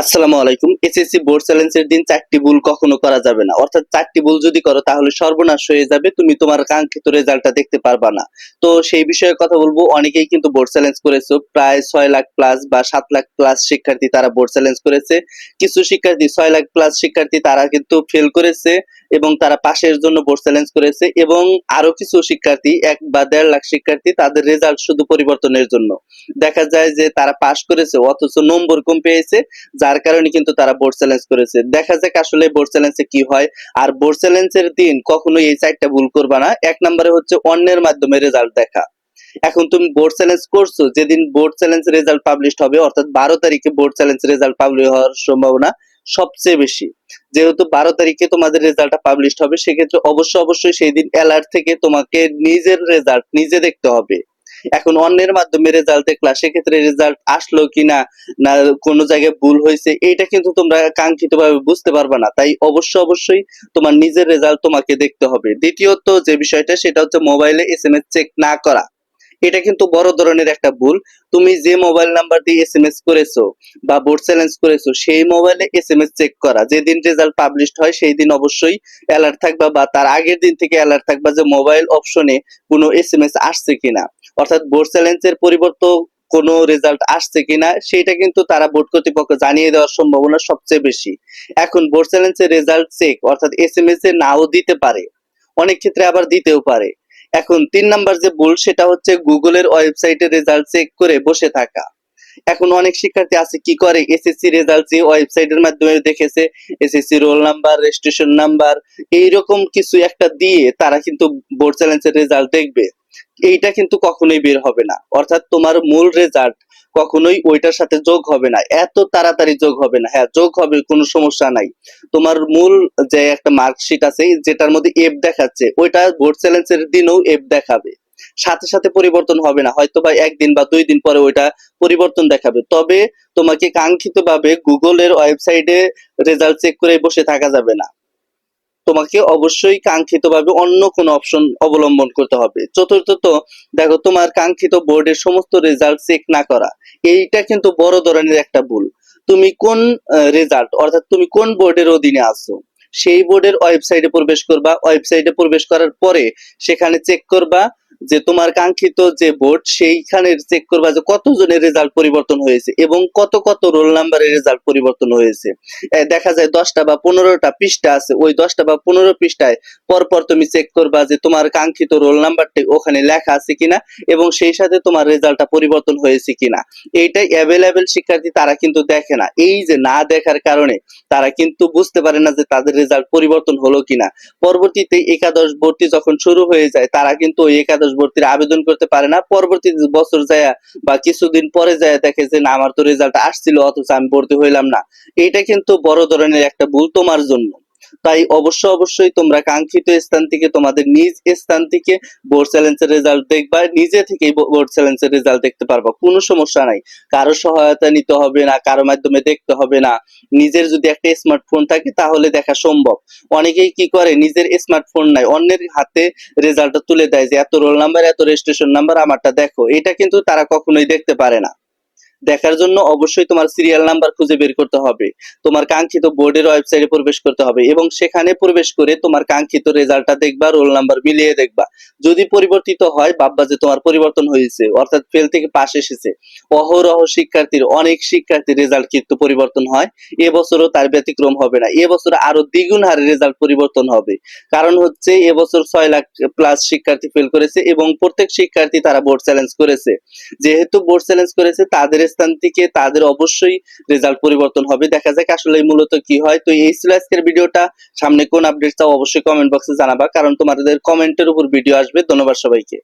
আসসালামু আলাইকুম। SSC board চ্যালেঞ্জের দিন চারটি ভুল কখনো করা যাবে না। অর্থাৎ চারটি ভুল যদি করো, তাহলে সর্বনাশ হয়ে যাবে, তুমি তোমার কাঙ্ক্ষিত রেজাল্টটা দেখতে পারবা না। তো সেই বিষয়ে কথা বলব। অনেকেই কিন্তু বোর্ড চ্যালেঞ্জ করেছ। প্রায় ছয় লাখ প্লাস বা সাত লাখ প্লাস শিক্ষার্থী তারা বোর্ড চ্যালেঞ্জ করেছে। কিছু শিক্ষার্থী, ছয় লাখ প্লাস শিক্ষার্থী তারা কিন্তু ফেল করেছে এবং তারা পাশের জন্য বোর্ড চ্যালেঞ্জ করেছে এবং আরও কিছু শিক্ষার্থী, এক বা দেড় লাখ শিক্ষার্থী তাদের রেজাল্ট শুধু পরিবর্তনের জন্য। দেখা যায় যে তারা পাশ করেছে, অথচ নম্বর কম পেয়েছে যার কারণে কিন্তু তারা বোর্ড চ্যালেঞ্জ করেছে। দেখা যাক আসলে বোর্ড চ্যালেঞ্জে কি হয়। আর বোর্ড চ্যালেঞ্জের দিন কখনো এই চারটা ভুল করবা না। এক নম্বরে হচ্ছে অন্যের মাধ্যমে রেজাল্ট দেখা। এখন তুমি বোর্ড চ্যালেঞ্জ করছ, যেদিন বোর্ড চ্যালেঞ্জ রেজাল্ট পাবলিশ হবে, অর্থাৎ বারো তারিখে বোর্ড চ্যালেঞ্জ রেজাল্ট পাবলিশ হওয়ার সম্ভাবনা সবচেয়ে বেশি। যেহেতু বারো তারিখে তোমাদের রেজাল্টটা পাবলিশ হবে, সেক্ষেত্রে অবশ্যই অবশ্যই সেই দিন অ্যালার্ট থেকে তোমাকে নিজের রেজাল্ট নিজে দেখতে হবে। এখন অন্যের মাধ্যমে রেজাল্ট দেখলা, সেক্ষেত্রে রেজাল্ট আসলো কিনা, না কোনো জায়গায় ভুল হয়েছে, এইটা কিন্তু তোমরা কাঙ্ক্ষিত ভাবে বুঝতে পারবে না। তাই অবশ্যই অবশ্যই তোমার নিজের রেজাল্ট তোমাকে দেখতে হবে। দ্বিতীয়ত যে বিষয়টা, সেটা হচ্ছে মোবাইলে এস এম এস চেক না করা। এটা কিন্তু বড় ধরনের একটা ভুল। তুমি যে মোবাইল নাম্বার দিয়ে এস এম এস করেছ বা বোর্ড চ্যালেঞ্জ করেছ, সেই মোবাইলে এস এম এস চেক করা। যেদিন রেজাল্ট পাবলিশড হয়, সেই দিন অবশ্যই অ্যালার্ট থাকবা বা তার আগের দিন থেকে অ্যালার্ট থাকবা যে মোবাইল অপশনে কোনো এস এম এস আসছে কিনা। অর্থাৎ বোর্ড চ্যালেঞ্জের পরিবর্তন কোনো রেজাল্ট আসছে কিনা সেটা কিন্তু তারা বোর্ড কর্তৃপক্ষ জানিয়ে দেওয়ার সম্ভাবনা সবচেয়ে বেশি। এখন বোর্ড চ্যালেঞ্জের রেজাল্ট চেক অর্থাৎ এস এম এস এ নাও দিতে পারে। অনেক ক্ষেত্রে আবার দিতেও পারে। এখন তিন নাম্বার যে ভুল, সেটা হচ্ছে গুগলের ওয়েবসাইটে রেজাল্ট চেক করে বসে থাকা। এখন অনেক শিক্ষার্থী আছে কি করে? এসএসসি রেজাল্ট যে ওয়েবসাইটের মাধ্যমে দেখেছে SSC roll number registration number এইরকম কিছু একটা দিয়ে তারা কিন্তু বোর্ড চ্যালেঞ্জের রেজাল্ট দেখবে। এইটা কিন্তু কখনোই বের হবে না। অর্থাৎ তোমার মূল রেজাল্ট কখনোই ওইটার সাথে যোগ হবে না। এত তাড়াতাড়ি যোগ হবে না। হ্যাঁ যোগ হবে, কোনো সমস্যা নাই। তোমার মূল যে একটা মার্কশিট আছে, যেটার মধ্যে এফ দেখাচ্ছে, ওইটা বোর্ড চ্যালেঞ্জের দিনেও এফ দেখাবে। সাথে সাথে পরিবর্তন হবে না। হয়তো বা একদিন বা দুই দিন পরে ওইটা পরিবর্তন দেখাবে। তবে তোমাকে কাঙ্ক্ষিত ভাবে গুগলের ওয়েবসাইটে রেজাল্ট চেক করে বসে থাকা যাবে না। তোমাকে অবশ্যই কাঙ্ক্ষিত ভাবে অন্য কোনো অপশন অবলম্বন করতে হবে। চতুর্থত দেখো তোমার কাঙ্ক্ষিত বোর্ডের সমস্ত রেজাল্ট চেক না করা। এইটা কিন্তু বড় ধরনের একটা ভুল। তুমি কোন রেজাল্ট, অর্থাৎ তুমি কোন বোর্ডের অধীনে আছো, সেই বোর্ডের ওয়েবসাইটে প্রবেশ করবা। ওয়েবসাইটে প্রবেশ করার পরে সেখানে চেক করবা যে তোমার কাঙ্ক্ষিত যে বোর্ড সেইখানে চেক করবা যে কতজনের রেজাল্ট পরিবর্তন হয়েছে এবং কত কত রোল নাম্বারের রেজাল্ট পরিবর্তন হয়েছে। দেখা যায় দশটা বা পনেরোটা পৃষ্ঠা আছে, ওই দশটা বা পনেরো পৃষ্ঠায় পরপর তুমি চেক করবা যে তোমার কাঙ্ক্ষিত রোল নাম্বারটি ওখানে লেখা আছে কিনা এবং সেই সাথে তোমার রেজাল্টটা পরিবর্তন হয়েছে কিনা। এইটাই অ্যাভেলেবেল শিক্ষার্থী তারা কিন্তু দেখে না। এই যে না দেখার কারণে তারা কিন্তু বুঝতে পারে না যে তাদের রেজাল্ট পরিবর্তন হলো কিনা। পরবর্তীতে একাদশ ভর্তি যখন শুরু হয়ে যায়, তারা কিন্তু ওই একাদশ ভর্তির আবেদন করতে পারে না। পরবর্তী বছর যায় বা কিছুদিন পরে যায় দেখে যে, না, আমার তো রেজাল্ট আসছিল, অথচ আমি ভর্তি হইলাম না। এটা কিন্তু বড় ধরনের একটা ভুল তোমার জন্য। তাই অবশ্য অবশ্যই তোমরা কাঙ্ক্ষিত স্থান থেকে তোমাদের নিজ স্থান থেকে বোর্ড চ্যালেঞ্জের রেজাল্ট দেখবা, নিজে থেকেই বোর্ড চ্যালেঞ্জের রেজাল্ট দেখতে পারবা, কোনো সমস্যা নাই। কারও সহায়তা নিতে হবে না, কারও মাধ্যমে দেখতে হবে না। নিজের যদি একটা স্মার্টফোন থাকে, তাহলে দেখা সম্ভব। অনেকেই কি করে, নিজের স্মার্টফোন নাই, অন্যের হাতে রেজাল্টটা তুলে দেয় যে, এত রোল নাম্বার এত রেজিস্ট্রেশন নাম্বার আমারটা দেখো। এটা কিন্তু তারা কখনোই দেখতে পারে না। দেখার জন্য অবশ্যই তোমার সিরিয়াল নাম্বার খুঁজে বের করতে হবে। তোমার কাঙ্ক্ষিত বোর্ডের ওয়েবসাইটে প্রবেশ করতে হবে এবং সেখানে প্রবেশ করে তোমার কাঙ্ক্ষিত রেজাল্টটা দেখবা রোল নাম্বার মিলিয়ে দেখবা। যদি পরিবর্তিত হয়, ভাববা যে তোমার পরিবর্তন হয়েছে, অর্থাৎ ফেল থেকে পাশ এসেছে। অহরহ শিক্ষার্থীর, অনেক শিক্ষার্থীর রেজাল্ট কিন্তু পরিবর্তন হয়। এবছরও তার ব্যতিক্রম হবে না। এবছর আরও দ্বিগুণ হারে রেজাল্ট পরিবর্তন হবে। কারণ হচ্ছে এবছর ছয় লাখ প্লাস শিক্ষার্থী ফেল করেছে এবং প্রত্যেক শিক্ষার্থী তারা বোর্ড চ্যালেঞ্জ করেছে। যেহেতু বোর্ড চ্যালেঞ্জ করেছে, তাদের স্থান থেকে তাদের অবশ্যই রেজাল্ট পরিবর্তন হবে। দেখা যাক আসলে মূলত কি হয়। তো এই ছিল আজকের ভিডিওটা। সামনে কোন আপডেট চাও অবশ্যই কমেন্ট বক্সে জানাবা। কারণ তোমাদের কমেন্টের উপর ভিডিও আসবে। ধন্যবাদ সবাইকে।